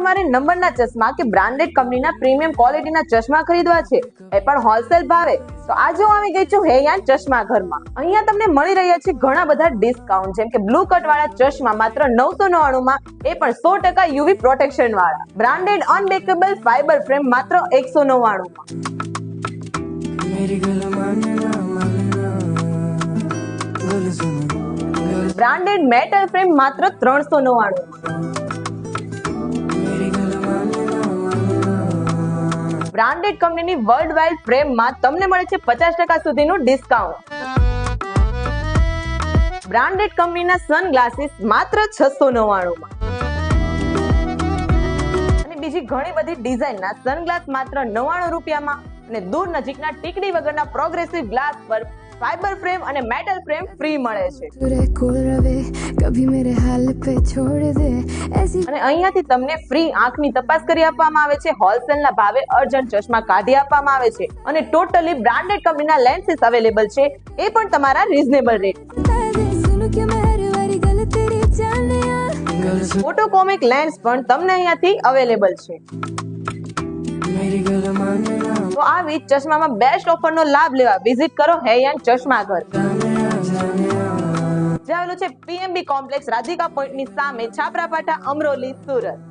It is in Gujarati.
તમારે નંબરના ચશ્મા કે બ્રાન્ડેડ કંપનીના પ્રીમિયમ ક્વોલિટીના ચશ્મા ખરીદવા છે? એ પણ હોલસેલ ભાવે. તો આજે હું આવી ગઈ છું હેયાન ચશ્મા ઘરમાં. અહીંયા તમને મળી રહ્યા છે ઘણા બધા ડિસ્કાઉન્ટ જેમ કે બ્લુ કટ વાળા ચશ્મા માત્ર નવસો નવ્વાણુંમાં એ પણ સો ટકા યુવી પ્રોટેક્શન વાળા બ્રાન્ડેડ અનબેકેબલ ફાઈબર ફ્રેમ માત્ર એકસો નવ્વાણુંમાં. બ્રાન્ડેડ મેટલ ફ્રેમ માત્ર ત્રણસો નવ્વાણું બ્રાન્ડેડ કંપનીની વર્લ્ડ વાઇડ ફ્રેમમાં તમને મળે છે પચાસ ટકા સુધીનું ડિસ્કાઉન્ટ બ્રાન્ડેડ કંપનીના સનગ્લાસીસ માત્ર છસો નવ્વાણુંમાં. અને બીજી ઘણી બધી ડિઝાઇનના સનગ્લાસ માત્ર નવ્વાણું રૂપિયામાં અને દૂર નજીકના ટીકડી વગરના પ્રોગ્રેસિવ ગ્લાસ પર ફાઈબર ફ્રેમ અને મેટલ ફ્રેમ ફ્રી મળે છે. અને અહીંયાથી તમને ફ્રી આંખની તપાસ કરી આપવામાં આવે છે હોલસેલના ભાવે અર્જન્ટ ચશ્મા કાઢી આપવામાં આવે છે અને ટોટલી બ્રાન્ડેડ કંપનીના લેન્સીસ અવેલેબલ છે એ પણ તમારા રીઝનેબલ રેટ ફોટોકોમિક લેન્સ પણ તમને અહીંયાથી અવેલેબલ છે. તો આવી ચશ્મામાં બેસ્ટ ઓફરનો લાભ લેવા વિઝિટ કરો હેયન ચશ્મા ઘર. જે આવેલું છે પીએમબી કોમ્પ્લેક્સ રાધિકા પોઈન્ટની સામે છાપરાપાટા અમરોલી, સુરત.